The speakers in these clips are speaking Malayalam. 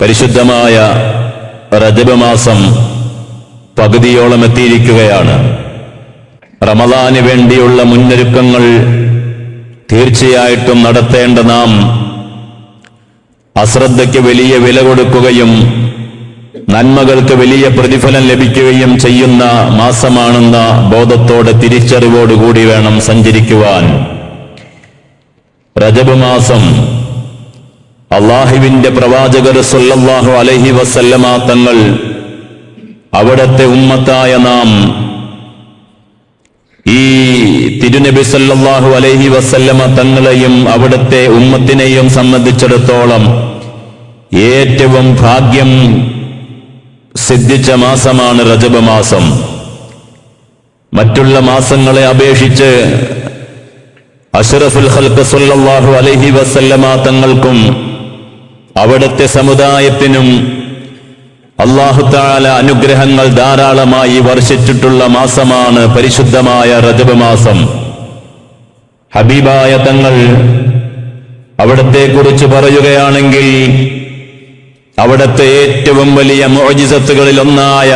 പരിശുദ്ധമായ റജബ് മാസം പകുതിയോളം എത്തിയിരിക്കുകയാണ്. റമദാന് വേണ്ടിയുള്ള മുന്നൊരുക്കങ്ങൾ തീർച്ചയായിട്ടും നടത്തേണ്ട നാം അശ്രദ്ധയ്ക്ക് വലിയ വില കൊടുക്കുകയും നന്മകൾക്ക് വലിയ പ്രതിഫലം ലഭിക്കുകയും ചെയ്യുന്ന മാസമാണെന്ന ബോധത്തോടെ തിരിച്ചറിവോടുകൂടി വേണം സഞ്ചരിക്കുവാൻ. റജബ് മാസം അള്ളാഹുവിന്റെ പ്രവാചകർ സൊല്ലാഹു അലഹി വസല്ലമാ തങ്ങൾ അവിടത്തെ ഉമ്മത്തായ നാം ഈ തിരുനബി സല്ലാഹു അലഹി വസല്ലമ തങ്ങളെയും അവിടുത്തെ ഉമ്മത്തിനെയും സംബന്ധിച്ചിടത്തോളം ഏറ്റവും ഭാഗ്യം സിദ്ധിച്ച മാസമാണ് റജബ് മാസം. മറ്റുള്ള മാസങ്ങളെ അപേക്ഷിച്ച് അഷറഫുൽ ഹൽക്ക് സല്ലാഹു അലൈഹി വസല്ലമ തങ്ങൾക്കും അവിടുത്തെ സമുദായത്തിനും അള്ളാഹുത്താല അനുഗ്രഹങ്ങൾ ധാരാളമായി വർഷിച്ചിട്ടുള്ള മാസമാണ് പരിശുദ്ധമായ റജബ് മാസം. ഹബീബായ തങ്ങൾ അവിടത്തെ കുറിച്ച് പറയുകയാണെങ്കിൽ അവിടത്തെ ഏറ്റവും വലിയ മോജിസത്തുകളിൽ ഒന്നായ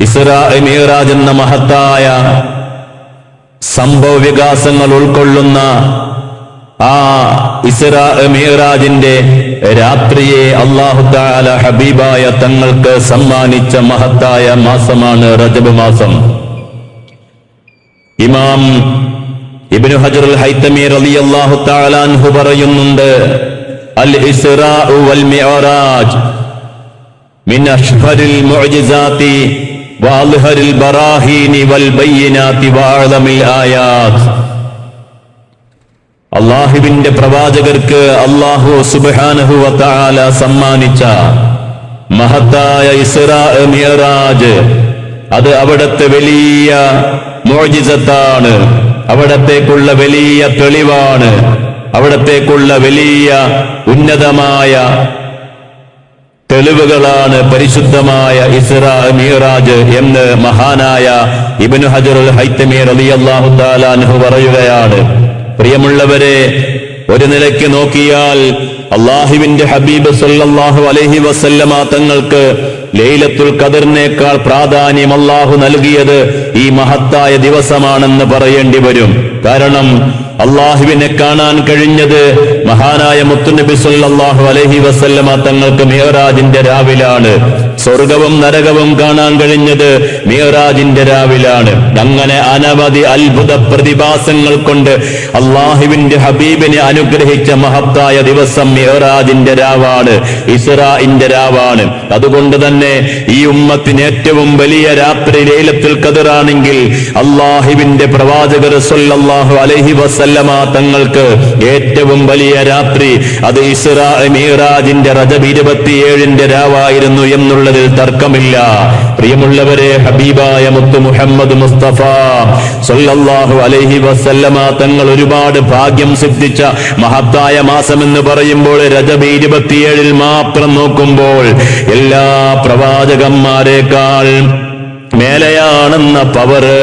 ഇസ്രാ മീറാജ് എന്ന മഹത്തായ സംഭവ വികാസങ്ങൾ ഉൾക്കൊള്ളുന്ന ആ ഇസ്രാ മീറാജിന്റെ രാത്രിയെ അള്ളാഹു താല ഹബീബായ തങ്ങൾക്ക് സമ്മാനിച്ച മഹത്തായ മാസമാണ് റജബ് മാസം. ഇമാം ഇബ്നു ഹജറുൽ ഹൈത്തമീർ അലി അള്ളാഹു താലാൻഹു പറയുന്നുണ്ട് അൽ ഇസ്റാ വൽ മിഅറാജ് വൽ ബയ്യിനാതി വഅളമിൽ ആയാത്ത് അള്ളാഹുവിന്റെ പ്രവാചകർക്ക് അള്ളാഹു സുബാനഹു വതആല സമ്മാനിച്ച മഹത്തായ ഇസ്രാജ് അത് അവിടത്തെ വലിയ മോജിസത്താണ് അവിടത്തേക്കുള്ള വലിയ തെളിവാണ്. അവിടത്തേക്കുള്ള വലിയ ഉന്നതമായ തെളിവുകളാണ് പരിശുദ്ധമായ ഇസ്രാ മീറാജ് എന്ന് മഹാനായ ഇബിൻ ഹജറുൽ ഹൈത്തമീർ അലി അള്ളാഹു താലാൻഹു പറയുകയാണ്. പ്രിയമുള്ളവരെ ഒരു നിലയ്ക്ക് നോക്കിയാൽ അള്ളാഹുവിന്റെ ഹബീബ് സല്ലാഹു അലഹി വസല്ലമ തങ്ങൾക്ക് ലൈലത്തുൽ ഖദറിനേക്കാൾ പ്രാധാന്യം അള്ളാഹു നൽകിയത് ഈ മഹത്തായ ദിവസമാണെന്ന് പറയേണ്ടി വരും. കാരണം അള്ളാഹുവിനെ കാണാൻ കഴിഞ്ഞത് മഹാനായ മുത്തുനബി സല്ലാഹു അലഹി വസല്ലമ തങ്ങൾക്ക് മിഹറാജിന്റെ രാവിലാണ്. സ്വർഗവും നരകവും കാണാൻ കഴിഞ്ഞത് മീറാജിന്റെ രാവിലാണ്. അങ്ങനെ അനവധി അത്ഭുത പ്രതിഭാസങ്ങൾ കൊണ്ട് അള്ളാഹുവിന്റെ ഹബീബിനെ അനുഗ്രഹിച്ച മഹത്തായ ദിവസം മീറാജിന്റെ രാവാണ് ഇസ്രാഇന്റെ രാവാണ്. അതുകൊണ്ട് തന്നെ ഈ ഉമ്മത്തിന് ഏറ്റവും വലിയ രാത്രി ലേലത്തിൽ കതിറാണെങ്കിൽ അള്ളാഹുവിന്റെ പ്രവാചകർ സൊല്ലാഹു അലഹി വസല്ലമ തങ്ങൾക്ക് ഏറ്റവും വലിയ രാത്രി അത് ഇസ്രാ മീറാജിന്റെ റജബ് ഇരുപത്തിയേഴിന്റെ രാവായിരുന്നു എന്നുള്ളതിൽ തർക്കമില്ല. പ്രിയമുള്ളവരെ ഹബീബായ മുത്തു മുഹമ്മദ് മുസ്തഫ സൊല്ലാഹു അലഹി വസല്ലമ തങ്ങൾ ഒരുപാട് ഭാഗ്യം സിദ്ധിച്ച മഹത്തായ മാസം എന്ന് പറയുമ്പോൾ രജബ് ഇരുപത്തിയേഴിൽ മാത്രം നോക്കുമ്പോൾ എല്ലാ പ്രവാചകന്മാരെക്കാൾ മേലെയാണെന്ന പവറ്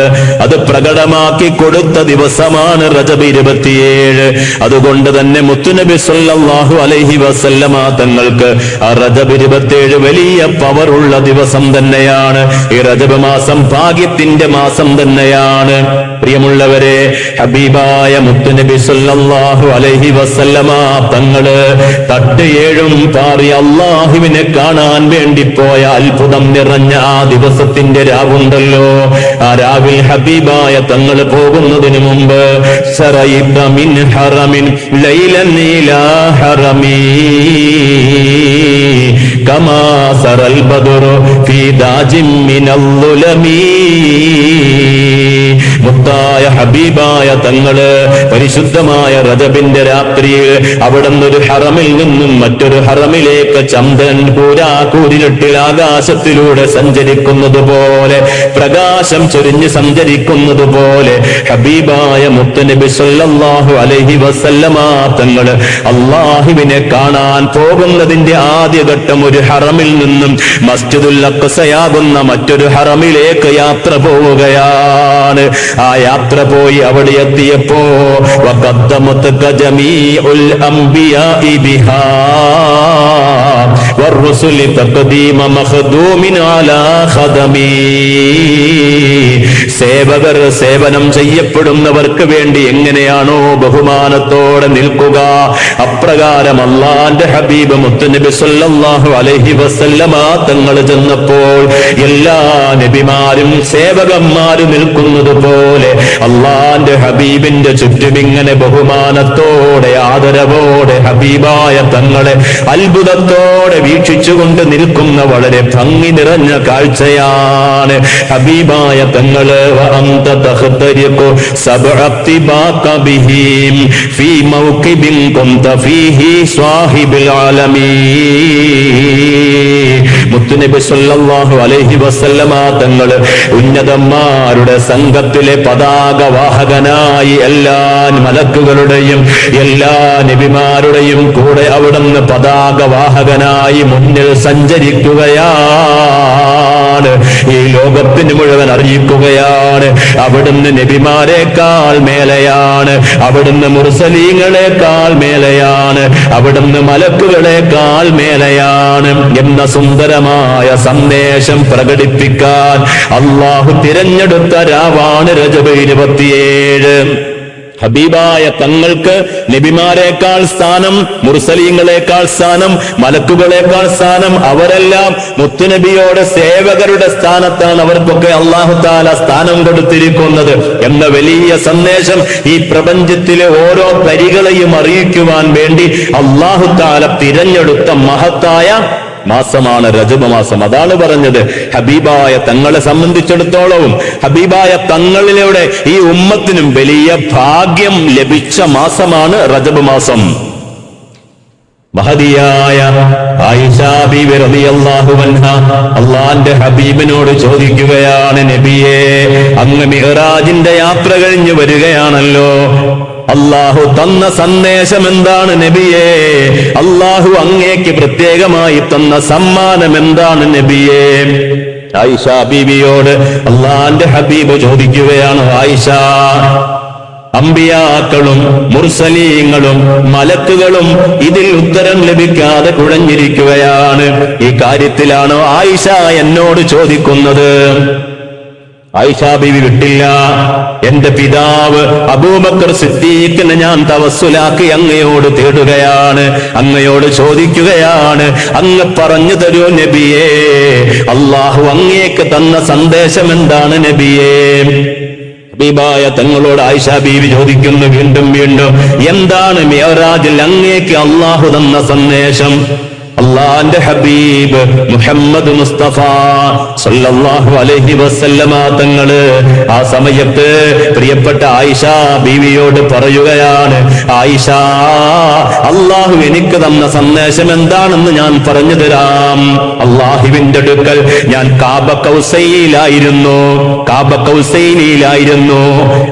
അത് പ്രകടമാക്കി കൊടുത്ത ദിവസമാണ് റജബ് ഇരുപത്തിയേഴ്. അതുകൊണ്ട് തന്നെ മുത്തുനബി സല്ലാഹു അലൈഹി വസല്ലമ തങ്ങൾക്ക് ആ റജബ് ഇരുപത്തിയേഴ് വലിയ പവറുള്ള ദിവസം തന്നെയാണ്. ഈ റജബ് മാസം ഭാഗ്യത്തിന്റെ മാസം തന്നെയാണ്. പ്രിയമുള്ളവരെ ഹബീബായ മുത്തുനബി സല്ലല്ലാഹു അലൈഹി വസല്ലമ തങ്ങൾ ഏഴും പാറി അള്ളാഹുവിനെ കാണാൻ വേണ്ടി പോയ അത്ഭുതം നിറഞ്ഞ ആ ദിവസത്തിന്റെ രാവുണ്ടല്ലോ. ആ രാവിൽ ഹബീബായ തങ്ങൾ പോകുന്നതിന് മുമ്പ് മിൻ ഹറമിൻ ലൈലൻ ളുലമീ മുത്തായ ഹബീബായ തങ്ങൾ പരിശുദ്ധമായ റജബിന്റെ രാത്രിയിൽ അവിടുന്ന് ഒരു ഹറമിൽ നിന്നും മറ്റൊരു ഹറമിലേക്ക് ചന്ദ്രൻ പൂരാ കൂരിരുട്ടിൽ ആകാശത്തിലൂടെ സഞ്ചരിക്കുന്നത് പോലെ പ്രകാശം ചൊരിഞ്ഞ് സഞ്ചരിക്കുന്നത് പോലെ ഹബീബായ മുത്തനബി സല്ലാഹു അലഹി വസല്ലമാ തങ്ങൾ അള്ളാഹുവിനെ കാണാൻ പോകുന്നതിന്റെ ആദ്യഘട്ടം ഒരു ഹറമിൽ നിന്നും മസ്ജിദുൽ അക്സയാകുന്ന മറ്റൊരു ഹറമിലേക്ക് യാത്ര പോവുകയാണ്. ആ യാത്ര പോയി അവിടെ എത്തിയപ്പോ സേവകർ സേവനം ചെയ്യപ്പെടുന്നവർക്ക് വേണ്ടി എങ്ങനെയാണോ ബഹുമാനത്തോടെ നിൽക്കുക? അപ്രകാരം അള്ളാന്റെ ഹബീബ് മുത്തുനബി സല്ലാഹു അലഹി വസല്ലമ തങ്ങൾ ചെന്നപ്പോൾ എല്ലാ നബിമാരും സേവകന്മാരും നിൽക്കുന്നത് പോലെ അള്ളാന്റെ ഹബീബിന്റെ ചുറ്റും ഇങ്ങനെ ബഹുമാനത്തോടെ ആദരവോടെ ഹബീബായ തങ്ങളെ അത്ഭുതത്തോടെ വീക്ഷിച്ചുകൊണ്ട് നിൽക്കുന്ന വളരെ ഭംഗി നിറഞ്ഞ കാഴ്ചയാണ് ഹബീബായ തങ്ങൾ. وأنت تخترق سبع طباق بهم في موكب كنت فيه صاحب العالمين മുത്തുനബി സല്ലല്ലാഹു അലൈഹി വസല്ലമ തങ്ങൾ ഉന്നതന്മാരുടെ സംഘത്തിലെ പതാക വാഹകനായി എല്ലാ മലക്കുകളുടെയും എല്ലാ നബിമാരുടെയും കൂടെ അവിടുന്ന് പതാക വാഹകനായി മുന്നിൽ സഞ്ചരിക്കുകയാണ് ഈ ലോകത്തിന് മുഴുവൻ അറിയിക്കുകയാണ്. അവിടുന്ന് നബിമാരെക്കാൾ മേലെയാണ്. അവിടുന്ന് മുർസലീങ്ങളെക്കാൾ മേലെയാണ്. അവിടുന്ന് മലക്കുകളെക്കാൾ മേലെയാണ് എന്ന സുന്ദരമായ സന്ദേശം പ്രകടിപ്പിക്കാൻ അള്ളാഹു തിരഞ്ഞെടുത്ത രാവാണ് രജബ് ഇരുപത്തിയേഴ്. ഹബീബായ തങ്ങൾക്ക് നബിമാരെക്കാൾ സ്ഥാനം മുർസലീങ്ങളെക്കാൾ സ്ഥാനം മലക്കുകളെക്കാൾ സ്ഥാനം അവരെല്ലാം മുത്തുനബിയോടെ സേവകരുടെ സ്ഥാനത്താണ് അവർക്കൊക്കെ അള്ളാഹു താല സ്ഥാനം കൊടുത്തിരിക്കുന്നത് എന്ന വലിയ സന്ദേശം ഈ പ്രപഞ്ചത്തിലെ ഓരോ തരികളെയും അറിയിക്കുവാൻ വേണ്ടി അള്ളാഹു താല തിരഞ്ഞെടുത്ത മഹത്തായ മാസമാണ് രജബ മാസം. അതാണ് പറഞ്ഞത്. ഹബീബായ തങ്ങളെ സംബന്ധിച്ചിടത്തോളവും ഹബീബായ തങ്ങളിലൂടെ ഈ ഉമ്മത്തിനും വലിയ ഭാഗ്യം ലഭിച്ച മാസമാണ് രജബ മാസം. മഹതിയായ അള്ളാന്റെ ഹബീബിനോട് ചോദിക്കുകയാണ് നബിയെ അങ്ങ് മിഹറാജിന്റെ യാത്ര കഴിഞ്ഞു വരികയാണല്ലോ. അള്ളാഹു തന്ന സന്ദേശം എന്താണ് നബിയെ? അള്ളാഹു അങ്ങേക്ക് പ്രത്യേകമായി തന്ന സമ്മാനം എന്താണ് നബിയെ? ആയിഷ ബീബിയോട് അള്ളാന്റെ ഹബീബ് ചോദിക്കുകയാണ് ആയിഷ അമ്പിയാക്കളും മുർസലീങ്ങളും മലക്കുകളും ഇതിൽ ഉത്തരം ലഭിക്കാതെ കുഴഞ്ഞിരിക്കുകയാണ്. ഈ കാര്യത്തിലാണ് ആയിഷ എന്നോട് ചോദിക്കുന്നത്? ആയിഷ ബീവി വിട്ടില്ല. എന്റെ പിതാവ് അബൂബക്കർ സിദ്ദീഖിനെ ഞാൻ തവസ്സുലാക്കി അങ്ങയോട് തേടുകയാണ് അങ്ങയോട് ചോദിക്കുകയാണ്. അങ്ങ് പറഞ്ഞു തരൂ നബിയേ അള്ളാഹു അങ്ങേക്ക് തന്ന സന്ദേശം എന്താണ് നബിയേ? ഹബീബായ തങ്ങളോട് ആയിഷ ബീവി ചോദിക്കുന്നു വീണ്ടും വീണ്ടും എന്താണ് മിയറാജിൽ അങ്ങേക്ക് അള്ളാഹു തന്ന സന്ദേശം? അള്ളാന്റെ ഹബീബ് മുഹമ്മദ് മുസ്തഫ സല്ലല്ലാഹു അലൈഹി വസല്ലമ തങ്ങൾ ആ സമയത്ത് പ്രിയപ്പെട്ട ആയിഷ ബീവിയോട് പറയുകയാണ് ആയിഷ അള്ളാഹു എനിക്ക് തന്ന സന്ദേശം എന്താണെന്ന് ഞാൻ പറഞ്ഞു തരാം. അള്ളാഹുവിന്റെ അടുക്കൽ ഞാൻ കാബ കൗസയിലായിരുന്നു കാബ കൗസൈലിയിലായിരുന്നു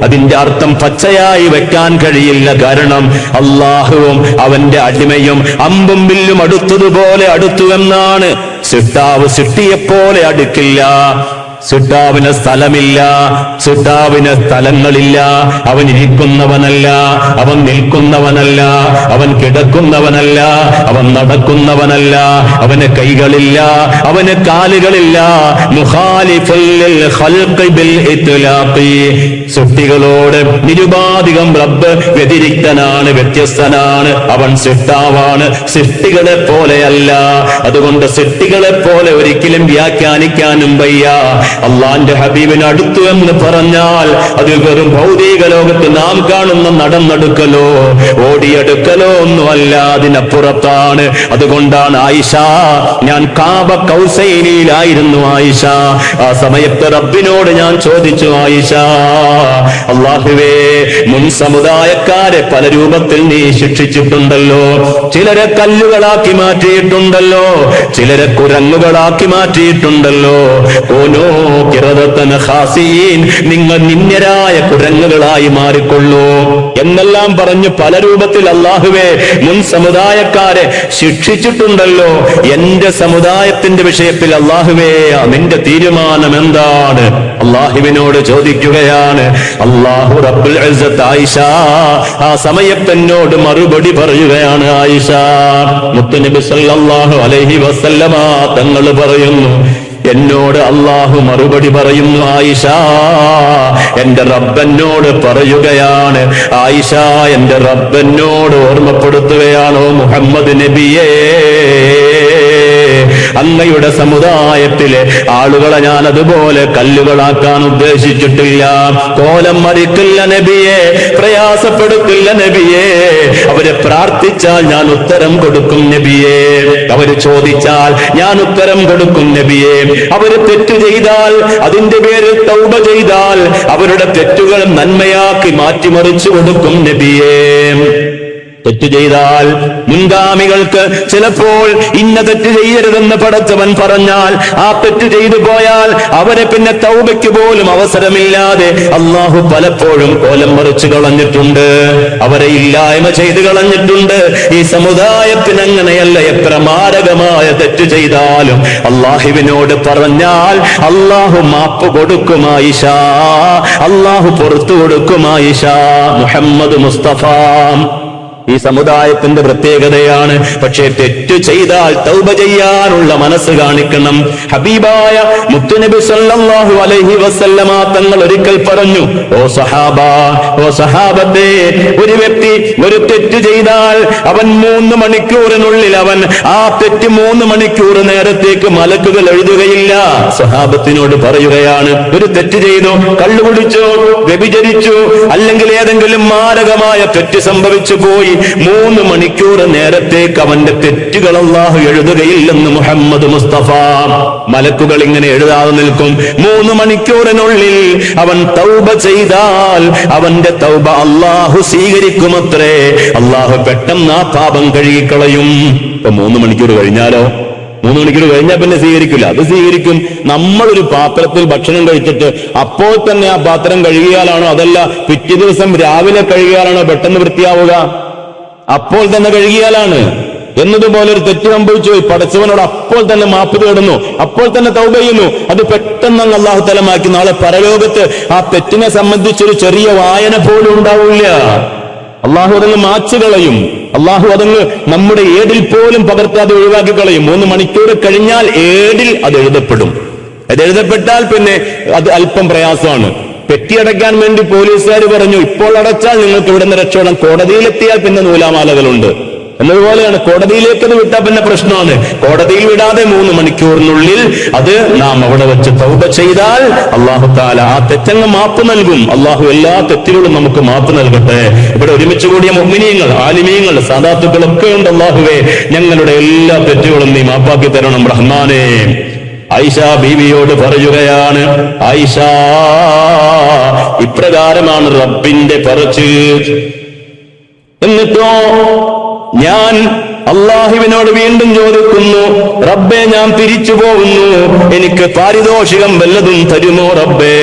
അതിന്റെ അർത്ഥം പച്ചയായി വെക്കാൻ കഴിയില്ല. കാരണം അള്ളാഹുവും അവന്റെ അടിമയും അമ്പും വില്ലും അടുത്തതുപോലെ അടുത്തു എന്നാണ്. സിട്ടാവ് സിട്ടിയെപ്പോലെ അടുക്കില്ല. സിട്ടാവിന് സ്ഥലമില്ല സുഡാവിന് സ്ഥലങ്ങളില്ല. അവൻ ഇരിക്കുന്നവനല്ല അവൻ നിൽക്കുന്നവനല്ല അവൻ കിടക്കുന്നവനല്ല അവൻ നടക്കുന്നവനല്ല അവന് കൈകളില്ല അവന് കാലുകളില്ല. സുട്ടികളോട് നിരുപാധികം റബ്ബ് വ്യതിരിക്തനാണ് വ്യത്യസ്തനാണ്. അവൻ സൃഷ്ടാവാണ് സൃഷ്ടികളെ പോലെയല്ല. അതുകൊണ്ട് സൃഷ്ടികളെ പോലെ ഒരിക്കലും വ്യാഖ്യാനിക്കാനും വയ്യ. അള്ളാന്റെ ഹബീബിന് അടുത്തു എന്ന് പറഞ്ഞാൽ അത് വെറും ഭൗതിക ലോകത്ത് നാം കാണുന്ന നടന്നെടുക്കലോ ഓടിയെടുക്കലോ ഒന്നുമല്ല അതിനപ്പുറത്താണ്. അതുകൊണ്ടാണ് ആയിഷ ഞാൻ കാബ കൗസൈനിയിലായിരുന്നു ആയിഷ. ആ സമയത്ത് റബ്ബിനോട് ഞാൻ ചോദിച്ചു ആയിഷ അള്ളാഹുവേ മുൻ സമുദായക്കാരെ പല രൂപത്തിൽ നീ ശിക്ഷിച്ചിട്ടുണ്ടല്ലോ. ചിലരെ കല്ലുകളാക്കി മാറ്റിയിട്ടുണ്ടല്ലോ. ചിലരെ കുരങ്ങുകളാക്കി മാറ്റിയിട്ടുണ്ടല്ലോ. ഓനോ നിങ്ങൾ നിന്യരായ കുരങ്ങുകളായി മാറിക്കൊള്ളൂ. എന്നെല്ലാം പറഞ്ഞു പല രൂപത്തിൽ അള്ളാഹുവെ മുൻ സമുദായക്കാരെ ശിക്ഷിച്ചിട്ടുണ്ടല്ലോ. എന്റെ സമുദായത്തിന്റെ വിഷയത്തിൽ അള്ളാഹുവേ നിന്റെ തീരുമാനം എന്താണ്? അള്ളാഹുവിനോട് ചോദിക്കുകയാണ് അള്ളാഹു റബ്ബുൽ ആയിഷ. ആ സമയത്ത് എന്നോട് മറുപടി പറയുകയാണ് ആയിഷ. മുത്തുനബി സല്ലല്ലാഹു അലൈഹി വസല്ലമ തങ്ങൾ പറയുന്നു എന്നോട് അള്ളാഹു മറുപടി പറയുന്നു ആയിഷ. എന്റെ റബ്ബനോട് പറയുകയാണ് ആയിഷ എന്റെ റബ്ബനോട് ഓർമ്മപ്പെടുത്തുകയാണോ മുഹമ്മദ് നബിയേ? അങ്ങയുടെ സമുദായത്തിലെ ആളുകളെ ഞാൻ അതുപോലെ കല്ലുകളാക്കാൻ ഉദ്ദേശിച്ചിട്ടില്ല. കോലം മറിക്കില്ല നബിയെ പ്രയാസപ്പെടുത്തില്ല നബിയെ. അവരെ പ്രാർത്ഥിച്ചാൽ ഞാൻ ഉത്തരം കൊടുക്കും നബിയെ. അവർ ചോദിച്ചാൽ ഞാൻ ഉത്തരം കൊടുക്കും നബിയെ. അവർ തെറ്റ് ചെയ്താൽ അതിന്റെ പേരിൽ തൗബ ചെയ്താൽ അവരുടെ തെറ്റുകൾ നന്മയാക്കി മാറ്റിമറിച്ചു കൊടുക്കും നബിയേ. തെറ്റ് ചെയ്താൽ മുൻഗാമികൾക്ക് ചിലപ്പോൾ ഇന്ന തെറ്റ് ചെയ്യരുതെന്ന് പടച്ചവൻ പറഞ്ഞാൽ ആ തെറ്റ് ചെയ്തു പോയാൽ അവരെ പിന്നെ തൗബയ്ക്ക് പോലും അവസരമില്ലാതെ അള്ളാഹു പലപ്പോഴും കോലം മറിച്ചു കളഞ്ഞിട്ടുണ്ട്. അവരെ ഇല്ലായ്മ ചെയ്തു കളഞ്ഞിട്ടുണ്ട്. ഈ സമുദായത്തിന് അങ്ങനെയല്ല എത്ര മാരകമായ തെറ്റ് ചെയ്താലും അള്ളാഹുവിനോട് പറഞ്ഞാൽ അള്ളാഹു മാപ്പ് കൊടുക്കുമായിഷ അള്ളാഹു പുറത്തു കൊടുക്കുമായിഷ മുഹമ്മദ് മുസ്തഫ ഈ സമുദായത്തിന്റെ പ്രത്യേകതയാണ്. പക്ഷേ തെറ്റ് ചെയ്താൽ തൗബ ചെയ്യാനുള്ള മനസ്സ് കാണിക്കണം. ഹബീബായ മുത്തുനബി സല്ലല്ലാഹു അലൈഹി വസല്ലമ തങ്ങൾ ഒരിക്കൽ പറഞ്ഞു ഓ സഹാബ ഓ സഹാബത്തെ ഒരു വ്യക്തി ഒരു തെറ്റ് ചെയ്താൽ അവൻ മൂന്ന് മണിക്കൂറിനുള്ളിൽ അവൻ ആ തെറ്റ് മൂന്ന് മണിക്കൂർ നേരത്തേക്ക് മലക്കുകൾ എഴുതുകയില്ല. സഹാബത്തിനോട് പറയുകയാണ് ഒരു തെറ്റ് ചെയ്തു കള്ളു കുടിച്ചു വ്യഭിചരിച്ചു അല്ലെങ്കിൽ ഏതെങ്കിലും മാരകമായ തെറ്റ് സംഭവിച്ചു പോയി മൂന്ന് മണിക്കൂർ നേരത്തേക്ക് അവന്റെ തെറ്റുകൾ അള്ളാഹു എഴുതുകയില്ലെന്ന് മുഹമ്മദ് മുസ്തഫ. മലക്കുകൾ ഇങ്ങനെ എഴുതാതെ നിൽക്കും. മൂന്ന് മണിക്കൂറിനുള്ളിൽ അവൻ തൗബ ചെയ്താൽ അവന്റെ തൗബ അള്ളാഹു സ്വീകരിക്കുമത്രേ. അള്ളാഹു പെട്ടെന്ന് ആ പാപം കഴുകിക്കളയും. ഇപ്പൊ മൂന്ന് മണിക്കൂർ കഴിഞ്ഞാലോ? മൂന്ന് മണിക്കൂർ കഴിഞ്ഞാൽ പിന്നെ സ്വീകരിക്കില്ല. അത് സ്വീകരിക്കും. നമ്മളൊരു പാത്രത്തിൽ ഭക്ഷണം കഴിച്ചിട്ട് അപ്പോൾ തന്നെ ആ പാത്രം കഴുകിയാലാണോ? അതല്ല പിറ്റേ ദിവസം രാവിലെ കഴുകിയാലാണോ പെട്ടെന്ന് വൃത്തിയാവുക? അപ്പോൾ തന്നെ കഴുകിയാലാണ്. എന്നതുപോലെ ഒരു തെറ്റ് സംഭവിച്ചു പടച്ചവനോട് അപ്പോൾ തന്നെ മാപ്പ് തേടുന്നു. അപ്പോൾ തന്നെ തൗബ ചെയ്യുന്നു. അത് പെട്ടെന്ന് അങ്ങ് അള്ളാഹു തലമാക്കി നാളെ പരലോകത്ത് ആ തെറ്റിനെ സംബന്ധിച്ചൊരു ചെറിയ വായന പോലും ഉണ്ടാവില്ല. അള്ളാഹു അതങ്ങ് മാച്ചു കളയും. അള്ളാഹു അതങ്ങ് നമ്മുടെ ഏടിൽ പോലും പകർത്താതെ ഒഴിവാക്കി കളയും. മൂന്ന് മണിക്കൂർ കഴിഞ്ഞാൽ ഏടിൽ അത് എഴുതപ്പെടും. അത് എഴുതപ്പെട്ടാൽ പിന്നെ അത് അല്പം പ്രയാസമാണ്. പെറ്റിയടയ്ക്കാൻ വേണ്ടി പോലീസുകാർ പറഞ്ഞു ഇപ്പോൾ അടച്ചാൽ നിങ്ങൾക്ക് ഇവിടെ നിന്ന് രക്ഷപ്പെടാം. കോടതിയിലെത്തിയാൽ പിന്നെ നൂലാമാലകളുണ്ട്. എന്നതുപോലെയാണ് കോടതിയിലേക്ക് അത് വിട്ടാൽ പിന്നെ പ്രശ്നമാണ്. കോടതിയിൽ വിടാതെ മൂന്ന് മണിക്കൂറിനുള്ളിൽ അത് നാം അവിടെ വെച്ച് തൗബ ചെയ്താൽ അള്ളാഹു താല ആ തെറ്റങ്ങ് മാപ്പ് നൽകും. അള്ളാഹു എല്ലാ തെറ്റുകളും നമുക്ക് മാപ്പ് നൽകട്ടെ. ഇവിടെ ഒരുമിച്ച് കൂടിയ മുഗ്മിനീയങ്ങൾ ആലിമീയങ്ങൾ സാധാത്തുക്കളൊക്കെ ഉണ്ട് അള്ളാഹുവേ. ഞങ്ങളുടെ എല്ലാ തെറ്റുകളും നീ മാപ്പാക്കി തരണം റഹ്മാനേ. ഐഷ ബീവിയോട് പറയുകയാണ് ഐഷ ഇപ്രകാരമാണ് റബ്ബിന്റെ പറച്ച്. എന്നിട്ടോ ഞാൻ അള്ളാഹുവിനോട് വീണ്ടും ചോദിക്കുന്നു റബ്ബെ ഞാൻ തിരിച്ചു പോകുന്നു. എനിക്ക് പാരിതോഷികം വല്ലതും തരുമോ റബ്ബേ?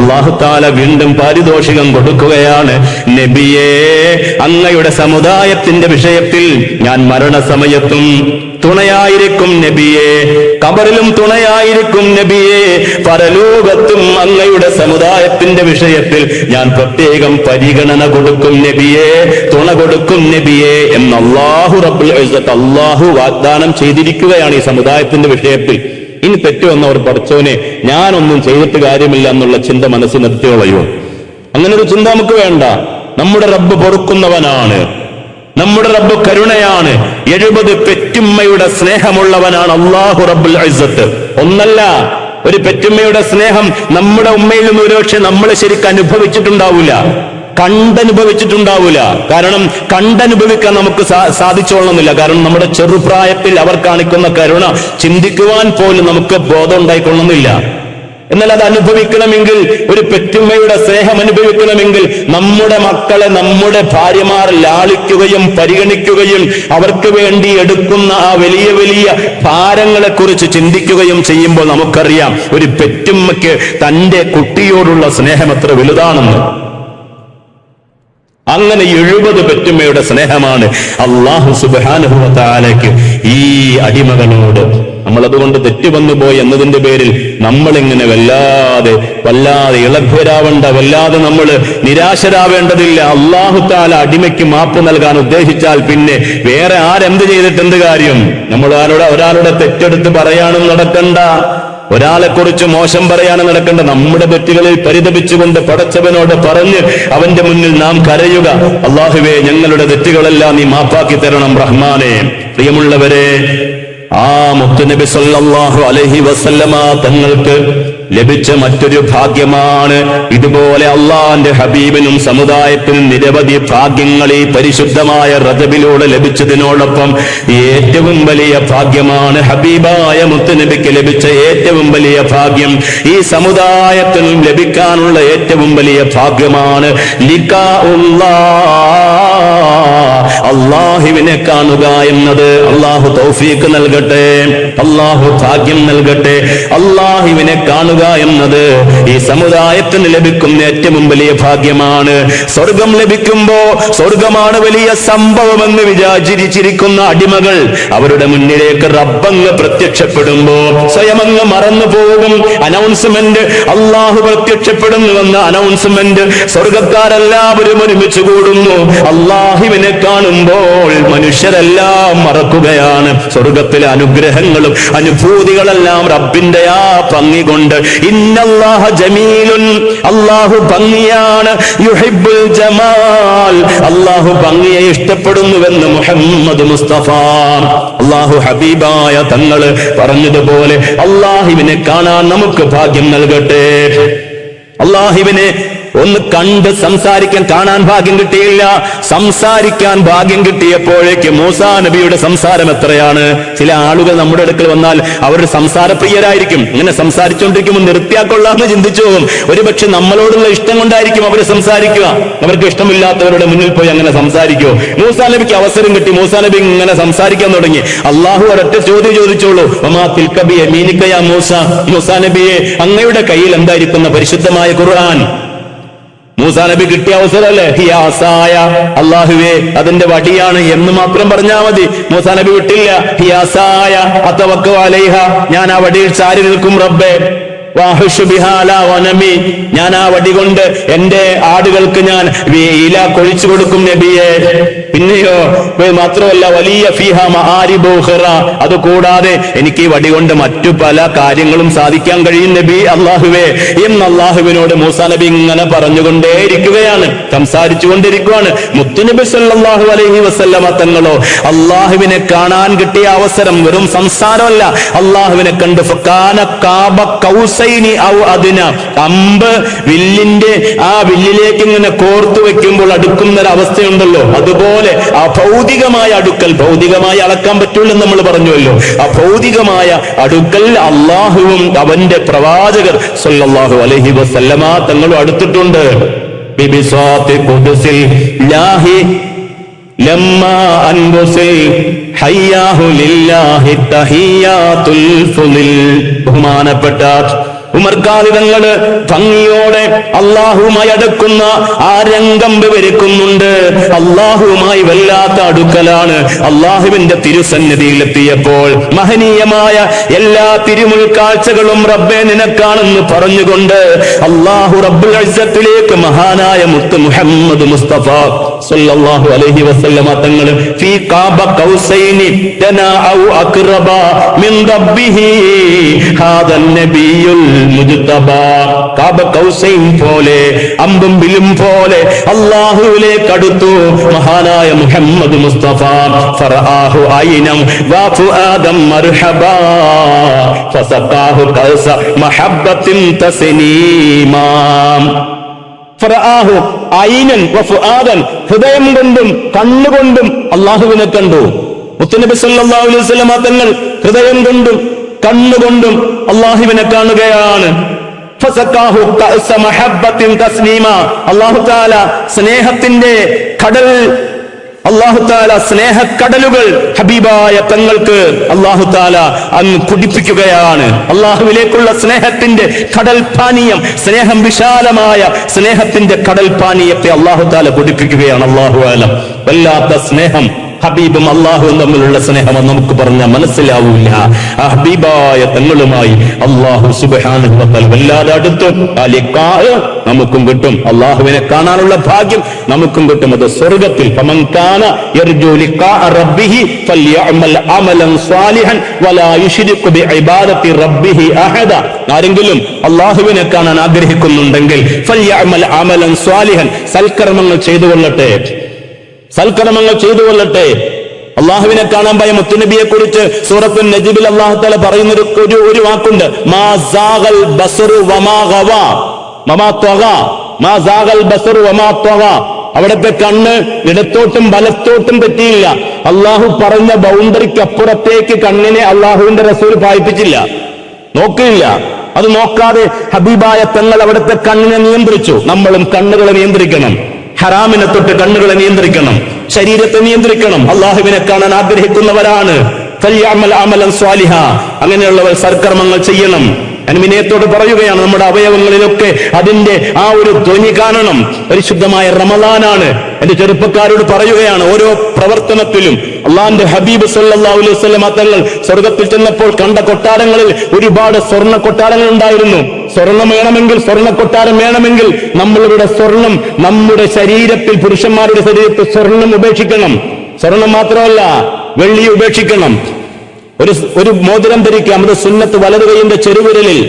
അള്ളാഹു താല വീണ്ടും പാരിതോഷികം കൊടുക്കുകയാണ് നബിയേ അങ്ങയുടെ സമുദായത്തിന്റെ വിഷയത്തിൽ ഞാൻ മരണസമയത്തും തുണയായിരിക്കും നബിയെ. കബറിലും തുണയായിരിക്കും നബിയെ. പരലോകത്തും അങ്ങയുടെ സമുദായത്തിന്റെ വിഷയത്തിൽ ഞാൻ പ്രത്യേകം പരിഗണന കൊടുക്കും നബിയെ. തുണ കൊടുക്കും നബിയെ എന്ന് അള്ളാഹു റബ്ബുൽ അള്ളാഹു വാഗ്ദാനം ചെയ്തിരിക്കുകയാണ് ഈ സമുദായത്തിന്റെ വിഷയത്തിൽ. ഇനി തെറ്റുവന്നവർ പഠിച്ചവനെ ഞാനൊന്നും ചെയ്തിട്ട് കാര്യമില്ല എന്നുള്ള ചിന്ത മനസ്സിൽ നിർത്തിയോളയോ. അങ്ങനെ ഒരു ചിന്ത നമുക്ക് വേണ്ട. നമ്മുടെ റബ്ബ് പൊറുക്കുന്നവനാണ്. നമ്മുടെ റബ്ബ് കരുണയാണ്. എഴുപത് പെറ്റുമ്മയുടെ സ്നേഹമുള്ളവനാണ് അള്ളാഹു റബ്ബുൽ അസത്ത് ഒന്നല്ല ഒരു പെറ്റുമ്മയുടെ സ്നേഹം നമ്മുടെ ഉമ്മയിൽ നിന്ന് ഒരുപക്ഷെ നമ്മൾ ശരിക്കും അനുഭവിച്ചിട്ടുണ്ടാവില്ല കണ്ടനുഭവിച്ചിട്ടുണ്ടാവില്ല കാരണം കണ്ടനുഭവിക്കാൻ നമുക്ക് സാധിച്ചോളണമെന്നില്ല. കാരണം നമ്മുടെ ചെറുപ്രായത്തിൽ അവർ കാണിക്കുന്ന കരുണ ചിന്തിക്കുവാൻ പോലും നമുക്ക് ബോധം ഉണ്ടായിക്കൊള്ളുന്നില്ല എന്നാൽ അത് അനുഭവിക്കണമെങ്കിൽ ഒരു പെറ്റുമ്മയുടെ സ്നേഹം അനുഭവിക്കണമെങ്കിൽ നമ്മുടെ മക്കളെ നമ്മുടെ ഭാര്യമാർ ലാളിക്കുകയും പരിഗണിക്കുകയും അവർക്ക് വേണ്ടി എടുക്കുന്ന ആ വലിയ വലിയ ഭാരങ്ങളെ കുറിച്ച് ചിന്തിക്കുകയും ചെയ്യുമ്പോൾ നമുക്കറിയാം ഒരു പെറ്റുമ്മയ്ക്ക് തന്റെ കുട്ടിയോടുള്ള സ്നേഹം എത്ര വലുതാണെന്ന്. അങ്ങനെ എഴുപത് പെറ്റുമ്മയുടെ സ്നേഹമാണ് അള്ളാഹു സുബാനുഭവത്താലേക്ക് ഈ അടിമകളോട് നമ്മളതുകൊണ്ട് തെറ്റുവന്നു പോയി എന്നതിന്റെ പേരിൽ നമ്മളിങ്ങനെ വല്ലാതെ വല്ലാതെ ഇളഭ്യരാവേണ്ട വല്ലാതെ നമ്മൾ നിരാശരാവേണ്ടതില്ല. അള്ളാഹു താല അടിമയ്ക്ക് മാപ്പ് നൽകാൻ ഉദ്ദേശിച്ചാൽ പിന്നെ വേറെ ആരെന്ത് ചെയ്തിട്ട് എന്ത് കാര്യം? നമ്മൾ ആരോട് ഒരാളുടെ തെറ്റെടുത്ത് പറയാനും നടക്കണ്ട. ഒരാളെ കുറിച്ച് മോശം പറയാനും നടക്കേണ്ട. നമ്മുടെ തെറ്റുകളിൽ പരിതപിച്ചുകൊണ്ട് പടച്ചവനോട് പറഞ്ഞ് അവന്റെ മുന്നിൽ നാം കരയുക. അള്ളാഹുവേ ഞങ്ങളുടെ തെറ്റുകളെല്ലാം നീ മാപ്പാക്കി തരണം റഹ്മാനെ. പ്രിയമുള്ളവരെ ആ മുത്തുനബി സല്ലല്ലാഹു അലൈഹി വസല്ലമ തങ്ങൾക്ക് ലഭിച്ച മറ്റൊരു ഭാഗ്യമാണ്. ഇതുപോലെ അള്ളാന്റെ ഹബീബിനും സമുദായത്തിനും നിരവധി ഭാഗ്യങ്ങൾ ഈ പരിശുദ്ധമായ റജബിലൂടെ ലഭിച്ചതിനോടൊപ്പം ഏറ്റവും വലിയ ഭാഗ്യമാണ് ഹബീബായ മുത്തുനബിക്ക് ലഭിച്ച ഏറ്റവും വലിയ ഭാഗ്യം. ഈ സമുദായത്തിനും ലഭിക്കാനുള്ള ഏറ്റവും വലിയ ഭാഗ്യമാണ് അള്ളാഹുവിനെ കാണുക എന്നത് അള്ളാഹു തൗഫീക്ക് നൽകട്ടെ. അള്ളാഹു ഭാഗ്യം നൽകട്ടെ. അള്ളാഹുവിനെ കാണുക എന്നത് ഈ സമുദായത്തിന് ലഭിക്കുന്ന ഏറ്റവും വലിയ ഭാഗ്യമാണ്. സ്വർഗം ലഭിക്കുമ്പോ സ്വർഗമാണ് വലിയ സംഭവമെന്ന് വിചാരിച്ചിരിക്കുന്ന അടിമകൾ അവരുടെ മുന്നിലേക്ക് റബ്ബങ്ങ് പ്രത്യക്ഷപ്പെടുമ്പോ സ്വയം അങ്ങ് മറന്നു പോകും. അനൗൺസ്മെന്റ് അള്ളാഹു പ്രത്യക്ഷപ്പെടുന്നുവെന്ന അനൗൺസ്മെന്റ് സ്വർഗക്കാരെല്ലാവരും ഒരുമിച്ച് കൂടുന്നു. അള്ളാഹുവിനെ കാണുമ്പോൾ മനുഷ്യരെല്ലാം മറക്കുകയാണ്. സ്വർഗത്തിലെ അനുഗ്രഹങ്ങളും അനുഭൂതികളെല്ലാം റബ്ബിന്റെ ആ ഭംഗി കൊണ്ട് ഇന്നല്ലാഹ ജമീലുൻ അള്ളാഹു ഭംഗിയാണ് യുഹിബ്ബുൽ ജമാൽ. അള്ളാഹു ഭംഗിയെ ഇഷ്ടപ്പെടുന്നുവെന്ന് മുഹമ്മദ് മുസ്തഫ. അള്ളാഹു ഹബീബായ തങ്ങൾ പറഞ്ഞതുപോലെ അള്ളാഹുവിനെ കാണാൻ നമുക്ക് ഭാഗ്യം നൽകട്ടെ. അള്ളാഹിവിനെ ഒന്ന് കണ്ട് സംസാരിക്കാൻ കാണാൻ ഭാഗ്യം കിട്ടിയില്ല. സംസാരിക്കാൻ ഭാഗ്യം കിട്ടിയപ്പോഴേക്ക് മൂസാ നബിയുടെ സംസാരം എത്രയാണ്? ചില ആളുകൾ നമ്മുടെ അടുക്കൽ വന്നാൽ അവർ സംസാരപ്രിയരായിരിക്കും. ഇങ്ങനെ സംസാരിച്ചുകൊണ്ടിരിക്കുമ്പോൾ നിർത്തിയാക്കൊള്ളാന്ന് ചിന്തിച്ചു പോകും. ഒരുപക്ഷെ നമ്മളോടുള്ള ഇഷ്ടം കൊണ്ടായിരിക്കും അവരെ സംസാരിക്കുക. അവർക്ക് ഇഷ്ടമില്ലാത്തവരുടെ മുന്നിൽ പോയി അങ്ങനെ സംസാരിക്കുമോ മൂസാ നബിക്ക് അവസരം കിട്ടി. മൂസാ നബി ഇങ്ങനെ സംസാരിക്കാൻ തുടങ്ങി. അള്ളാഹു ഒരൊറ്റ ചോദ്യം ചോദിച്ചോളൂ. ഒമാ മൂസ? മൂസാ നബിയെ അങ്ങയുടെ കയ്യിൽ എന്തായിരിക്കുന്ന പരിശുദ്ധമായ ഖുർആൻ? മൂസാ നബി കിട്ടിയ അവസരമല്ലേ? ഹിയാസായ. അള്ളാഹുവേ അതിന്റെ വടിയാണ് എന്ന് മാത്രം പറഞ്ഞാൽ മതി. മൂസാ നബി വിട്ടില്ല. ഹിയാസായ. അത്തവക്കു അലൈഹ. ഞാൻ ആ വടിയിൽ ചാരി നിൽക്കും റബ്ബേ. ഞാൻ ആ വടി കൊണ്ട് എന്റെ ആടുകൾക്ക് ഞാൻ ഇല കൊഴിച്ചു കൊടുക്കും നബിയെ. പിന്നെയോ മാത്രമല്ല വലിയ ഫിഹ അത് കൂടാതെ എനിക്ക് ഈ വടി കൊണ്ട് മറ്റു പല കാര്യങ്ങളും സാധിക്കാൻ കഴിയും നബി അള്ളാഹുവേ എന്ന് അള്ളാഹുവിനോട് മൂസ നബി ഇങ്ങനെ പറഞ്ഞുകൊണ്ടേയിരിക്കുകയാണ്. സംസാരിച്ചുകൊണ്ടിരിക്കുകയാണ് മുത്തുനബി സല്ലാഹു അലൈഹി വസല്ലമ തങ്ങളോ അള്ളാഹുവിനെ കാണാൻ കിട്ടിയ അവസരം വെറും സംസാരമല്ല. അള്ളാഹുവിനെ കണ്ട് കാന കാബ കൗസൈനി ഔ അതിന കമ്പ് വില്ലിന്റെ ആ വില്ലിലേക്ക് ഇങ്ങനെ കോർത്തു വെക്കുമ്പോൾ അടുക്കുന്ന ഒരു അവസ്ഥയുണ്ടല്ലോ അതുപോലെ ആ ഭൗതികമായ അടുക്കൽ ഭൗതികമായി അളക്കാൻ പറ്റുള്ളൂ നമ്മൾ പറഞ്ഞുവല്ലോ. ആ ഭൗതികമായ അടുക്കൽ അള്ളാഹുവും അവന്റെ പ്രവാചകർ സല്ലല്ലാഹു അലൈഹി വസല്ലമ തങ്ങളും അടുത്തിട്ടുണ്ട്. ബഹുമാനപ്പെട്ട ഉമർക്കാലിതങ്ങൾ ഭംഗിയോടെ അള്ളാഹുമായി അടുക്കുന്ന ആ രംഗം വിവരിക്കുന്നുണ്ട്. അള്ളാഹുവുമായി വല്ലാത്ത അടുക്കലാണ് അള്ളാഹുവിന്റെ തിരുസന്നിധിയിലെത്തിയപ്പോൾ. മഹനീയമായ എല്ലാ തിരുമുൾക്കാഴ്ചകളും റബ്ബെ നിനക്കാണെന്ന് പറഞ്ഞുകൊണ്ട് അള്ളാഹു റബ്ബുൽ അഴ്സത്തിലേക്ക് മഹാനായ മുത്ത് മുഹമ്മദ് മുസ്തഫ സല്ലല്ലാഹു അലൈഹി വസല്ലമ തങ്ങൾ ഫീ കാബ കൗസൈനി തന ഔ അഖ്റബ മിൻ റബ്ബിഹി ഹാദ നബിയുൽ പോലെ അമ്പും ബിലും പോലെ അല്ലാഹുവിലേക്ക് അടുത്തു. മഹാനായ മുഹമ്മദ് മുസ്തഫ ഫറാഹു ഐനം വഫുആദം മർഹബ ഫറാഹു ഐനൻ ഹൃദയം കൊണ്ടും കണ്ണുകൊണ്ടും അള്ളാഹുവിനെ കണ്ടു. മുത്തനബി സല്ലല്ലാഹു അലൈഹി തങ്ങൾ ഹൃദയം കൊണ്ടും കണ്ണുകൊണ്ടും അള്ളാഹുവിനെ കാണുകയാണ്. അള്ളാഹുത്താല സ്നേഹത്തിന്റെ കടൽ അള്ളാഹു താല സ്നേഹക്കടലുകൾ ഹബീബായ തങ്ങൾക്ക് അള്ളാഹു താല അങ്ങ് കുടിപ്പിക്കുകയാണ്. അള്ളാഹുവിലേക്കുള്ള സ്നേഹത്തിന്റെ കടൽ പാനീയം സ്നേഹം വിശാലമായ സ്നേഹത്തിന്റെ കടൽ പാനീയത്തെ അള്ളാഹു താല കുടിപ്പിക്കുകയാണ്. അള്ളാഹു ആലം വല്ലാത്ത സ്നേഹം. ഹബീബും അള്ളാഹുവും തമ്മിലുള്ള സ്നേഹം നമുക്ക് പറഞ്ഞാൽ മനസ്സിലാവൂല ആ ഹബീബായ തങ്ങളുമായി അള്ളാഹു സുബാനുഭവത്താൽ വല്ലാതെ അടുത്ത് നമുക്കും കിട്ടും. അള്ളാഹുവിനെ കാണാനുള്ള ഭാഗ്യം നമുക്കും കിട്ടും. അത് സ്വർഗത്തിൽ ആരെങ്കിലും അള്ളാഹുവിനെ കാണാൻ ആഗ്രഹിക്കുന്നുണ്ടെങ്കിൽ സൽക്കർമ്മങ്ങൾ ചെയ്തു കൊള്ളട്ടെ സൽക്കർമ്മങ്ങൾ ചെയ്തു കൊള്ളട്ടെ അള്ളാഹുവിനെ കാണാൻ പോയ മുത്തുനബിയെ കുറിച്ച് സൂറത്തുൽ നജീബിൽ അള്ളാഹു താല പറയുന്ന ഒരു ഒരു വാക്കുണ്ട്. അവിടത്തെ കണ്ണ് ഇടത്തോട്ടും വലത്തോട്ടും തെറ്റിയില്ല. അള്ളാഹു പറഞ്ഞ ബൗണ്ടറിക്ക് അപ്പുറത്തേക്ക് കണ്ണിനെ അള്ളാഹുവിന്റെ റസൂൽ പായിപ്പിച്ചില്ല. നോക്കിയില്ല അത് നോക്കാതെ ഹബീബായ തങ്ങൾ അവിടുത്തെ കണ്ണിനെ നിയന്ത്രിച്ചു. നമ്മളും കണ്ണുകളെ നിയന്ത്രിക്കണം. ഹറാമിനെ തൊട്ട് കണ്ണുകളെ നിയന്ത്രിക്കണം. ശരീരത്തെ നിയന്ത്രിക്കണം. അള്ളാഹുവിനെ കാണാൻ ആഗ്രഹിക്കുന്നവരാണ്. സ്വാലിഹ. അങ്ങനെയുള്ളവർ സൽക്കർമ്മങ്ങൾ ചെയ്യണം. അനുമിനയത്തോട് പറയുകയാണ് നമ്മുടെ അവയവങ്ങളിലൊക്കെ അതിന്റെ ആ ഒരു ധ്വനി കാണണം. പരിശുദ്ധമായ റമദാനാണ്. എന്റെ ചെറുപ്പക്കാരോട് പറയുകയാണ് ഓരോ പ്രവർത്തനത്തിലും അള്ളാന്റെ ഹബീബ് സല്ലല്ലാഹു അലൈഹി തങ്ങൾ സ്വർഗത്തിൽ ചെന്നപ്പോൾ കണ്ട കൊട്ടാരങ്ങളിൽ ഒരുപാട് സ്വർണ കൊട്ടാരങ്ങൾ ഉണ്ടായിരുന്നു. സ്വർണം വേണമെങ്കിൽ സ്വർണ കൊട്ടാരം വേണമെങ്കിൽ നമ്മളുടെ സ്വർണം നമ്മുടെ ശരീരത്തിൽ പുരുഷന്മാരുടെ ശരീരത്തിൽ സ്വർണം ഉപേക്ഷിക്കണം. സ്വർണം മാത്രമല്ല വെള്ളി ഉപേക്ഷിക്കണം. ഒരു ഒരു മോതിരം ധരിക്കാം അത് സുന്നത്ത് വലതു കൈയിന്റെ ചെറുവിരലിൽ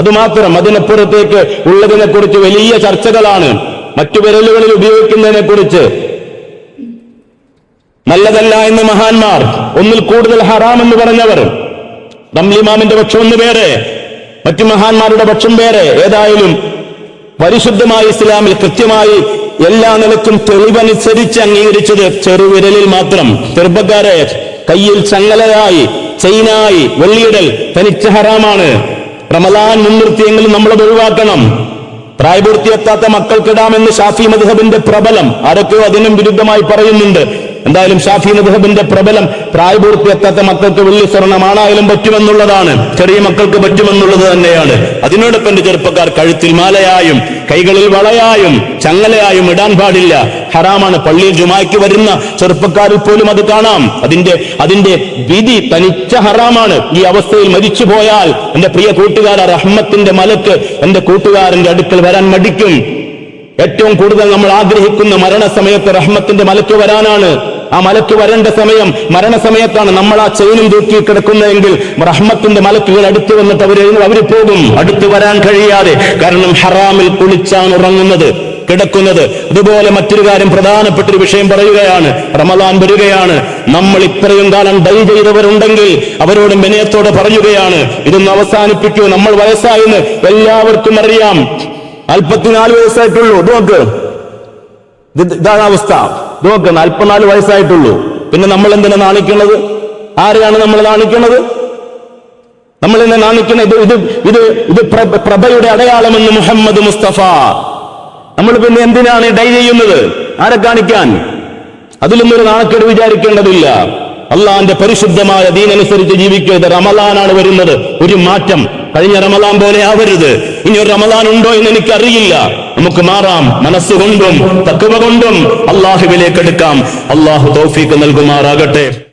അതുമാത്രം അതിനപ്പുറത്തേക്ക് ഉള്ളതിനെ കുറിച്ച് വലിയ ചർച്ചകളാണ്. മറ്റു വിരലുകളിൽ ഉപയോഗിക്കുന്നതിനെ കുറിച്ച് നല്ലതല്ല എന്ന് മഹാന്മാർ ഒന്നിൽ കൂടുതൽ ഹറാം എന്ന് പറഞ്ഞവർ. റംലിമാമിന്റെ പക്ഷം ഒന്ന് വേറെ മറ്റു മഹാന്മാരുടെ പക്ഷം വേറെ. ഏതായാലും പരിശുദ്ധമായ ഇസ്ലാമിൽ കൃത്യമായി എല്ലാ നിലക്കും തെളിവനുസരിച്ച് അംഗീകരിച്ചത് ചെറുവിരലിൽ മാത്രം. ചെറുപ്പക്കാരെ കയ്യിൽ ചങ്ങലയായി ചെയിനായി വെള്ളിയിടൽ തനിച്ച ഹറാമാണ്. റമദാൻ മുൻനിർത്തിയെങ്കിലും നമ്മളത് ഒഴിവാക്കണം. പ്രായപൂർത്തിയെത്താത്ത മക്കൾക്കിടാമെന്ന് ഷാഫി മധുഹബിന്റെ പ്രബലം ആരൊക്കെയോ അതിനും വിരുദ്ധമായി പറയുന്നുണ്ട്. എന്തായാലും ഷാഫി മുഹബിന്റെ പ്രബലം പ്രായപൂർത്തി എത്താത്ത മക്കൾക്ക് വെള്ളി സ്വർണമാണായാലും പറ്റുമെന്നുള്ളതാണ്. ചെറിയ മക്കൾക്ക് പറ്റുമെന്നുള്ളത് തന്നെയാണ്. അതിനോടൊപ്പം എന്റെ ചെറുപ്പക്കാർ കഴുത്തിൽ മാലയായും കൈകളിൽ വളയായും ചങ്ങലയായും ഇടാൻ പാടില്ല. ഹറാമാണ് പള്ളിയിൽ ജുമായ്ക്ക് വരുന്ന ചെറുപ്പക്കാരിൽ പോലും അത് കാണാം. അതിന്റെ അതിന്റെ വിധി തനിച്ച ഹറാമാണ്. ഈ അവസ്ഥയിൽ മരിച്ചു പോയാൽ എന്റെ പ്രിയ കൂട്ടുകാര റഹ്മത്തിന്റെ മലക്ക് എന്റെ കൂട്ടുകാരന്റെ അടുക്കൽ വരാൻ മടിക്കും. ഏറ്റവും കൂടുതൽ നമ്മൾ ആഗ്രഹിക്കുന്ന മരണസമയത്ത് റഹ്മത്തിന്റെ മലക്ക് വരാനാണ്. ആ മലക്ക് വരേണ്ട സമയം മരണസമയത്താണ് നമ്മൾ ആ ചെയിനും തൂക്കി കിടക്കുന്നതെങ്കിൽ റഹ്മത്തിന്റെ മലക്കുകൾ അടുത്ത് വന്നിട്ട് അവർ അവർ പോകും. അടുത്ത് വരാൻ കഴിയാതെ കാരണം ഹറാമിൽ കുളിച്ചാണ് ഉറങ്ങുന്നത് കിടക്കുന്നത്. അതുപോലെ മറ്റൊരു കാര്യം പ്രധാനപ്പെട്ട ഒരു വിഷയം പറയുകയാണ്. റമദാൻ വരികയാണ്. നമ്മൾ ഇത്രയും കാലം ഡൈ ചെയ്തവരുണ്ടെങ്കിൽ അവരോട് വിനയത്തോടെ പറയുകയാണ്. ഇതൊന്ന് അവസാനിപ്പിക്കൂ. നമ്മൾ വയസ്സായെന്ന് എല്ലാവർക്കും അറിയാം. അല്പത്തിനാല് വയസ്സായിട്ടുള്ളൂ. നോക്ക്. ഇതാണ് അവസ്ഥ. നോക്ക് നാൽപ്പത്തിനാല് വയസ്സായിട്ടുള്ളൂ. പിന്നെ നമ്മൾ എന്തിനാ നാണിക്കുന്നത്? ആരെയാണ് നമ്മൾ നാണിക്കുന്നത്? നമ്മൾ എന്നെ നാണിക്കുന്ന ഇത് ഇത് ഇത് ഇത് പ്രഭയുടെ അടയാളമെന്ന് മുഹമ്മദ് മുസ്തഫ. നമ്മൾ പിന്നെ എന്തിനാണ് ഡൈ ചെയ്യുന്നത്? ആരെ കാണിക്കാൻ? അതിലൊന്നും ഒരു നാണക്കേട് വിചാരിക്കേണ്ടതില്ല. അള്ളാന്റെ പരിശുദ്ധമായ ദീനനുസരിച്ച് ജീവിക്കുന്നത് റമലാനാണ് വരുന്നത്. ഒരു മാറ്റം. കഴിഞ്ഞ റമലാൻ പോലെ ആവരുത്. ഇനി ഒരു റമലാൻ ഉണ്ടോ എന്ന് എനിക്കറിയില്ല. നമുക്ക് മാറാം. മനസ്സുകൊണ്ടും തക്കവ കൊണ്ടും അള്ളാഹുവിലേക്ക് എടുക്കാം. അള്ളാഹു തൗഫീക്ക് നൽകുമാറാകട്ടെ.